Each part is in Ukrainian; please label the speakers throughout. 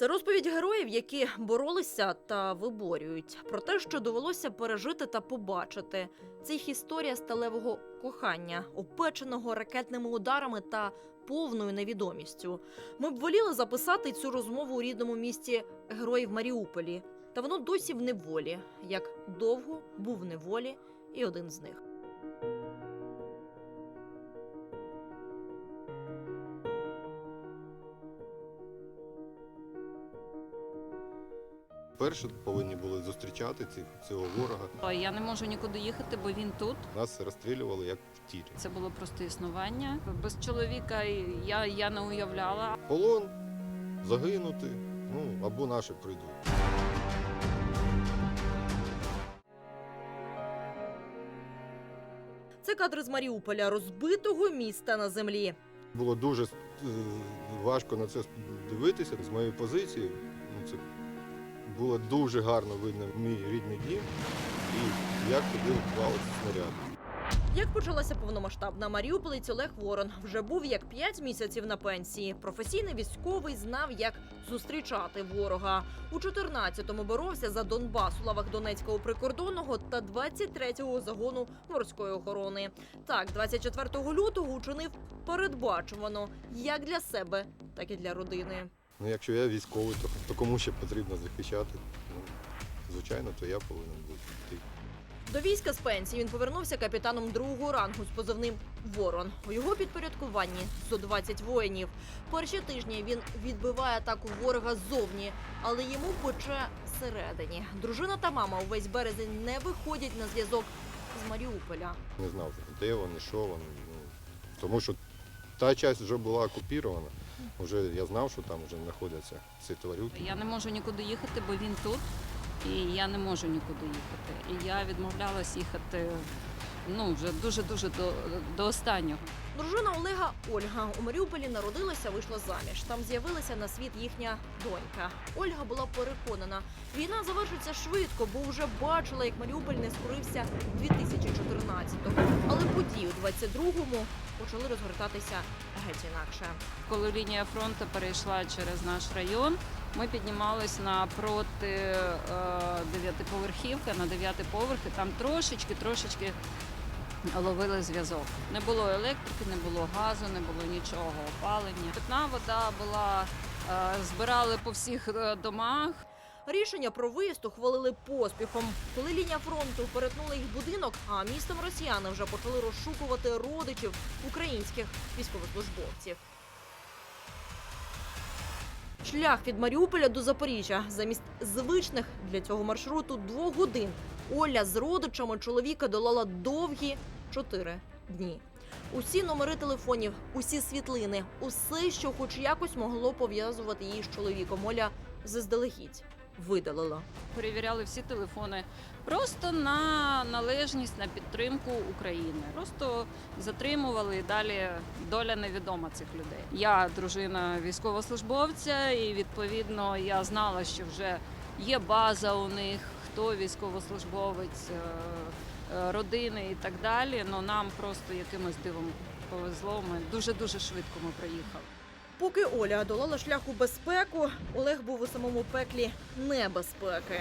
Speaker 1: Це розповідь героїв, які боролися та виборюють. Про те, що довелося пережити та побачити. Це їх історія сталевого кохання, опеченого ракетними ударами та повною невідомістю. Ми б воліли записати цю розмову у рідному місті героїв Маріуполі. Та воно досі в неволі, як довго був в неволі і один з них.
Speaker 2: Перше повинні були зустрічати цих, цього ворога.
Speaker 3: Я не можу нікуди їхати, бо він тут.
Speaker 2: Нас розстрілювали як в тірі.
Speaker 3: Це було просто існування. Без чоловіка я, я не уявляла.
Speaker 2: Полон, загинути, ну або наші прийдуть.
Speaker 1: Це кадри з Маріуполя, розбитого міста на землі.
Speaker 2: Було дуже е, важко на це дивитися з моєї позиції. Було дуже гарно видно мій рідний дім і як туди впалися снаряди.
Speaker 1: Як почалася повномасштабна Маріуполець Олег Ворон вже був як 5 місяців на пенсії. Професійний військовий знав, як зустрічати ворога. У 14-му боровся за Донбас у лавах Донецького прикордонного та 23-го загону морської охорони. Так, 24 лютого учинив передбачувано як для себе, так і для родини.
Speaker 2: Ну, якщо я військовий, то, то кому ще потрібно захищати? Ну, звичайно, то я повинен бути. йти.
Speaker 1: До війська з пенсії він повернувся капітаном другого рангу з позивним Ворон. У його підпорядкуванні 120 воїнів. Перші тижні він відбиває атаку ворога ззовні, але йому пече всередині. Дружина та мама увесь березень не виходять на зв'язок з Маріуполя.
Speaker 2: Не знав, де вони, що вони. Ну, тому що та частина вже була окупірована. Вже я знав, що там вже знаходяться ці тварюки.
Speaker 3: Я не можу нікуди їхати, бо він тут. І я не можу нікуди їхати. І я відмовлялась їхати ну, вже дуже-дуже до, до останнього.
Speaker 1: Дружина Олега Ольга у Маріуполі народилася, вийшла заміж. Там з'явилася на світ їхня донька. Ольга була переконана, війна завершиться швидко, бо вже бачила, як Маріуполь не скорився 2014-го. Але події у 22-му почали розгортатися геть інакше.
Speaker 3: Коли лінія фронту перейшла через наш район, ми піднімались напроти е, дев'ятиповерхівки, на дев'ятий поверх, і там трошечки, трошечки ловили зв'язок. Не було електрики, не було газу, не було нічого, опалення. Питна вода була, е, збирали по всіх е, домах.
Speaker 1: Рішення про виїзд ухвалили поспіхом. Коли лінія фронту перетнула їх будинок, а містом росіяни вже почали розшукувати родичів українських військовослужбовців. Шлях від Маріуполя до Запоріжжя замість звичних для цього маршруту двох годин Оля з родичами чоловіка долала довгі чотири дні. Усі номери телефонів, усі світлини, усе, що хоч якось могло пов'язувати її з чоловіком. Оля заздалегідь видалила.
Speaker 3: Перевіряли всі телефони просто на належність, на підтримку України. Просто затримували і далі доля невідома цих людей. Я дружина військовослужбовця, і відповідно я знала, що вже є база у них, хто військовослужбовець, е, е, родини і так далі. Ну нам просто якимось дивом повезло. Ми дуже дуже швидко ми приїхали.
Speaker 1: Поки Оля долала шлях у безпеку, Олег був у самому пеклі небезпеки.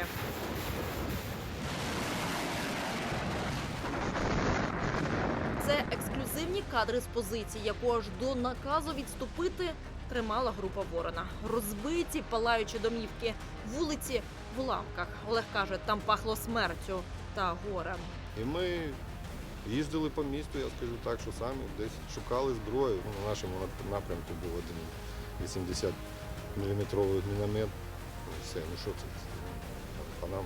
Speaker 1: Це ексклюзивні кадри з позиції, яку аж до наказу відступити тримала група ворона. Розбиті, палаючі домівки, вулиці в уламках. Олег каже, там пахло смертю та горем.
Speaker 2: І ми їздили по місту, я скажу так, що самі десь шукали зброю. Ну, на нашому напрямку був один 80 мм міномет. Все, ну що це? По нам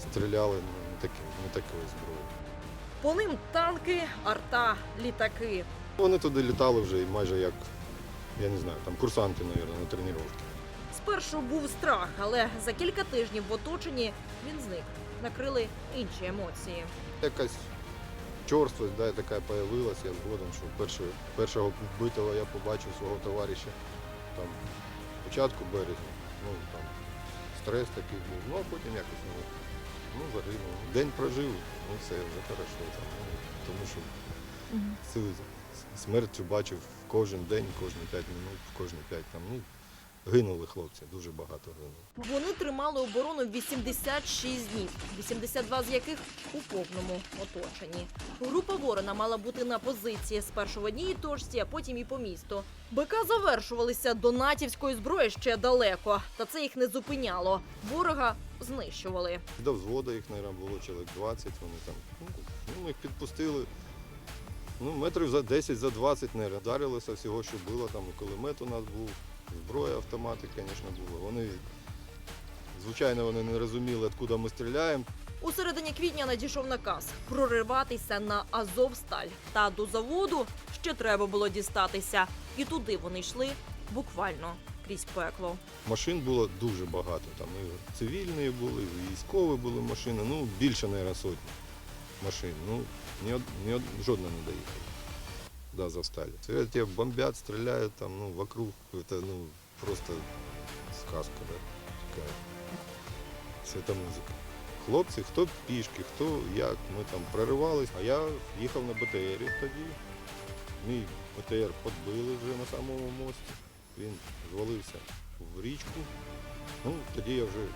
Speaker 2: стріляли ну, не, таки, не такою зброєю.
Speaker 1: По ним танки, арта, літаки.
Speaker 2: Вони туди літали вже майже як, я не знаю, там курсанти, мабуть, на тренування.
Speaker 1: Спершу був страх, але за кілька тижнів в оточенні він зник. Накрили інші емоції.
Speaker 2: Якась чорствость да, така появилася, я згоден, що першого, першого вбитого я побачив свого товариша там початку березня. Ну там стрес такий був. Ну а потім якось ну, ну загинув. День прожив, ну все, вже хорошо. Там, ну, тому що цю смерть бачив кожен день, кожні 5 минут, кожні 5 там, ну, гинули хлопці, дуже багато гинули.
Speaker 1: Вони тримали оборону 86 днів, 82 з яких у повному оточенні. Група ворона мала бути на позиції спершу в одній точці, а потім і по місту. БК завершувалися до натівської зброї ще далеко, та це їх не зупиняло. Ворога знищували.
Speaker 2: До взводу їх, мабуть, було чоловік 20, вони там, ну, ну, ми їх підпустили. Ну, метрів за 10, за 20, мабуть. Вдарилося всього, що було. Там кулемет у нас був, зброя, автомати, звісно, було. Вони, звичайно, вони не розуміли, откуда ми стріляємо.
Speaker 1: У середині квітня надійшов наказ прориватися на Азовсталь. Та до заводу ще треба було дістатися. І туди вони йшли буквально крізь пекло.
Speaker 2: Машин було дуже багато. Там і цивільні були, і військові були машини. Ну, більше, мабуть, сотні машин. Ну, ні, од- ні, од- жодна не доїхала. Да, застали. Це тебе бомбять, стріляють там, ну, вокруг. Это, ну, просто сказка, да, такая. Свята музика. Хлопці, хто пішки, хто як, ми там проривались. А я їхав на БТРі тоді. Мій БТР підбили вже на самому мості. Він звалився в річку. Ну, тоді я вже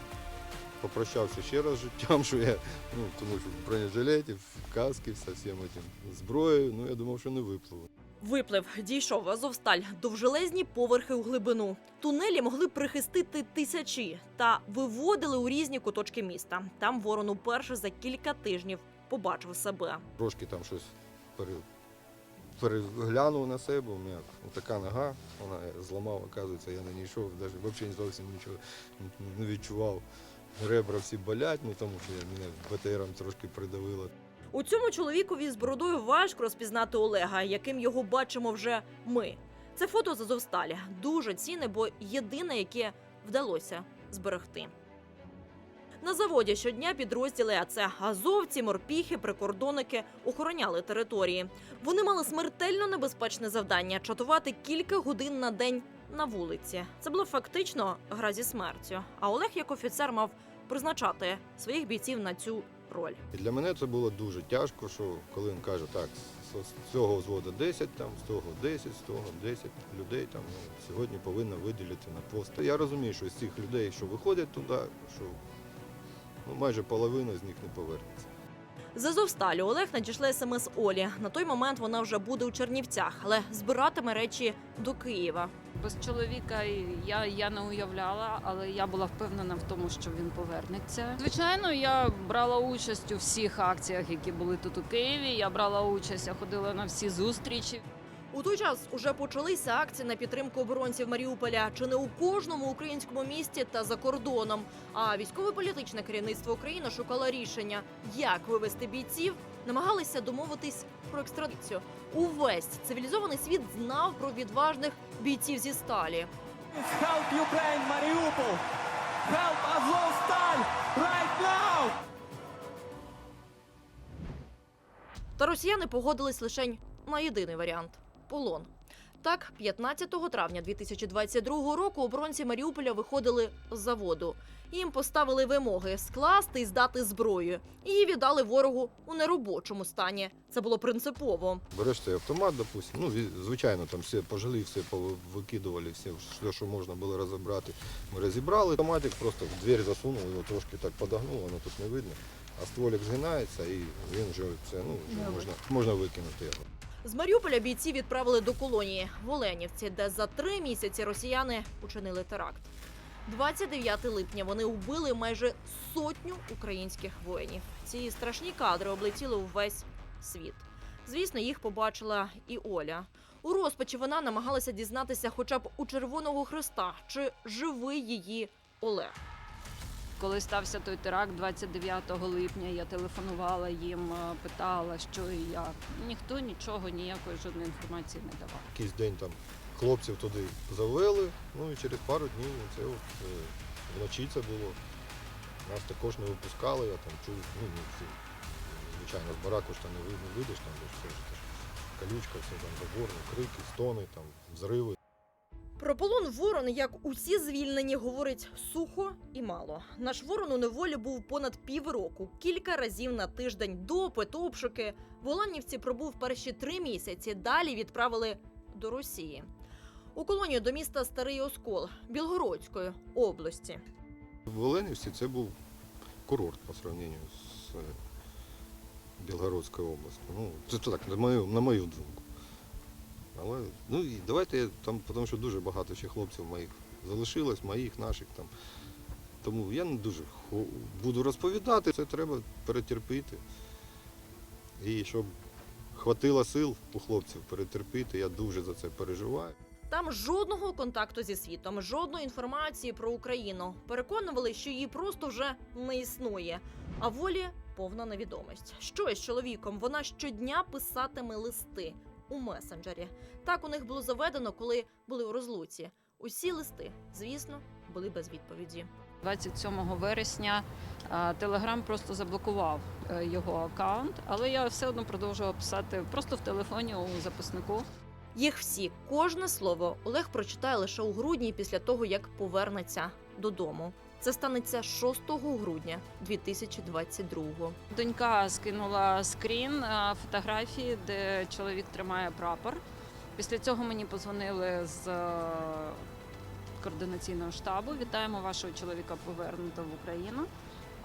Speaker 2: попрощався ще раз з життям, що я, ну, тому що в бронежилеті, в каски, со всім этим зброєю, ну я думав, що не випливу.
Speaker 1: Виплив дійшов Азовсталь довжелезні поверхи у глибину. Тунелі могли прихистити тисячі та виводили у різні куточки міста. Там ворон уперше за кілька тижнів побачив себе.
Speaker 2: Трошки там щось пере, переглянув на себе, у мене така нога, вона я зламав, оказується, я на ній йшов, навіть взагалі зовсім нічого не відчував. Ребра всі болять, ну тому що я- мене БТРом трошки придавило.
Speaker 1: У цьому чоловікові з бородою важко розпізнати Олега, яким його бачимо вже ми. Це фото з Азовсталі. Дуже цінне, бо єдине, яке вдалося зберегти. На заводі щодня підрозділи АЦ азовці, морпіхи, прикордонники охороняли території. Вони мали смертельно небезпечне завдання чатувати кілька годин на день на вулиці. Це було фактично гра зі смертю. А Олег, як офіцер, мав призначати своїх бійців на цю роль.
Speaker 2: І для мене це було дуже тяжко, що коли він каже, так, з- цього взводу 10, там, з того 10, з того 10 людей там, ну, сьогодні повинно виділити на пост. Я розумію, що з цих людей, що виходять туди, що ну, майже половина з них не повернеться.
Speaker 1: З Азовсталі Олег надійшли смс Олі. На той момент вона вже буде у Чернівцях, але збиратиме речі до Києва.
Speaker 3: Без чоловіка я, я не уявляла, але я була впевнена в тому, що він повернеться. Звичайно, я брала участь у всіх акціях, які були тут у Києві. Я брала участь, я ходила на всі зустрічі.
Speaker 1: У той час уже почалися акції на підтримку оборонців Маріуполя чи не у кожному українському місті та за кордоном. А військово-політичне керівництво України шукало рішення, як вивести бійців, намагалися домовитись про екстрадицію. Увесь цивілізований світ знав про відважних бійців зі сталі.
Speaker 4: Help Ukraine, Mariupol! Help Azovstal right now!
Speaker 1: Та росіяни погодились лише на єдиний варіант полон. Так, 15 травня 2022 року оборонці Маріуполя виходили з заводу. Їм поставили вимоги скласти і здати зброю. Її віддали ворогу у неробочому стані. Це було принципово.
Speaker 2: Береш цей автомат, допустим, ну, звичайно, там все пожили, все викидували, все, все, що можна було розібрати. Ми розібрали. Автоматик просто в двері засунув, його трошки так подогнув, воно тут не видно. А стволик згинається і він вже це, ну, вже можна, можна викинути його.
Speaker 1: З Маріуполя бійці відправили до колонії в Оленівці, де за три місяці росіяни учинили теракт. 29 липня вони вбили майже сотню українських воїнів. Ці страшні кадри облетіли увесь світ. Звісно, їх побачила і Оля. У розпачі вона намагалася дізнатися хоча б у Червоного Христа, чи живий її Олег.
Speaker 3: Коли стався той теракт 29 липня, я телефонувала їм, е, питала, що і як. Ніхто нічого, ніякої жодної інформації не давав.
Speaker 2: Якийсь день там хлопців туди завели, ну і через пару днів це от, е, вночі це було. Нас також не випускали, я там чув, ну, звичайно, з бараку ж там не ви- не вийдеш, там ж все ж колючка, все там забор, крики, стони, там, взриви.
Speaker 1: Про полон ворон, як усі звільнені, говорить сухо і мало. Наш ворон у неволі був понад півроку, кілька разів на тиждень допит, обшуки. В Оленівці пробув перші три місяці. Далі відправили до Росії. у колонію до міста Старий Оскол Білгородської області.
Speaker 2: В Оленівці це був курорт по сравненню з е, Білгородською областю. Ну, це так, на мою, на мою думку. Але ну і давайте я там, тому що дуже багато ще хлопців моїх залишилось, моїх, наших там. Тому я не дуже буду розповідати, це треба перетерпіти. І щоб хватило сил у хлопців перетерпіти, я дуже за це переживаю.
Speaker 1: Там жодного контакту зі світом, жодної інформації про Україну. Переконували, що її просто вже не існує. А волі повна невідомість. Що із чоловіком? Вона щодня писатиме листи у месенджері. Так у них було заведено, коли були у розлуці. Усі листи, звісно, були без відповіді.
Speaker 3: 27 вересня Телеграм просто заблокував е, його аккаунт, але я все одно продовжувала писати просто в телефоні у записнику.
Speaker 1: Їх всі, кожне слово, Олег прочитає лише у грудні після того, як повернеться додому. Це станеться 6 грудня 2022-го.
Speaker 3: Донька скинула скрін е, фотографії, де чоловік тримає прапор. Після цього мені позвонили з е, координаційного штабу. Вітаємо вашого чоловіка повернуто в Україну.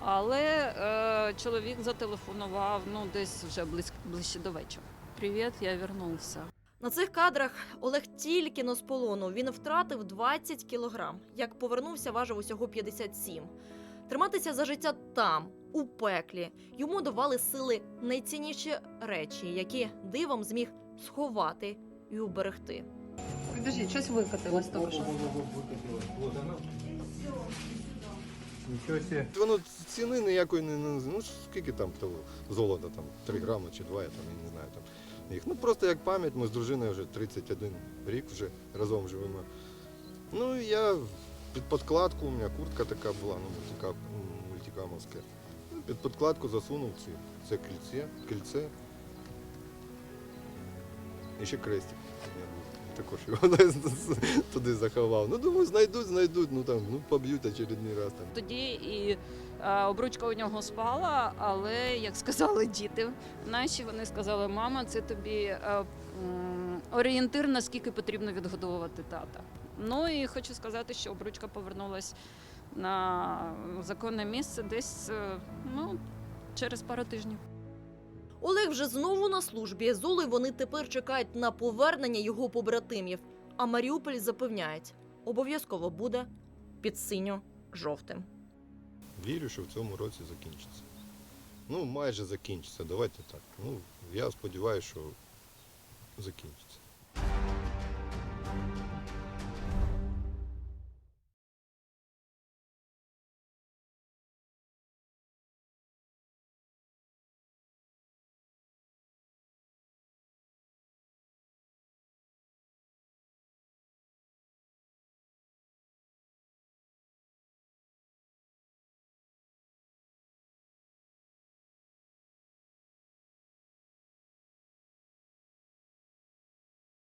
Speaker 3: Але е, чоловік зателефонував ну десь вже близь, ближче до вечора. Привіт, я вернувся.
Speaker 1: На цих кадрах Олег тільки но з полону. Він втратив 20 кілограм. Як повернувся, важив усього 57. Триматися за життя там, у пеклі, йому давали сили найцінніші речі, які дивом зміг сховати і уберегти.
Speaker 5: Подожди, щось викотилось того, що.
Speaker 2: Нічого себе. Воно ціни ніякої не, не ну скільки там того золота, там 3 грами чи 2, я там я не знаю там їх. Ну просто як пам'ять, ми з дружиною вже 31 рік вже разом живемо. Ну і я під подкладку, у мене куртка така була, ну мультика, мультикамовська. Ну, Під подкладку засунув ці, це кільце, кільце. І ще крестик. Також його туди заховав. Ну думаю, знайдуть, знайдуть, ну там, ну поб'ють очередний раз там.
Speaker 3: Тоді і обручка у нього спала, але як сказали діти наші, вони сказали, мама, це тобі е, орієнтир, наскільки потрібно відгодовувати тата. Ну і хочу сказати, що обручка повернулась на законне місце десь е, ну, через пару тижнів.
Speaker 1: Олег вже знову на службі. З вони тепер чекають на повернення його побратимів. А Маріуполь запевняють, обов'язково буде під синьо-жовтим.
Speaker 2: Вірю, що в цьому році закінчиться. Ну, майже закінчиться, давайте так. Ну, я сподіваюся, що закінчиться.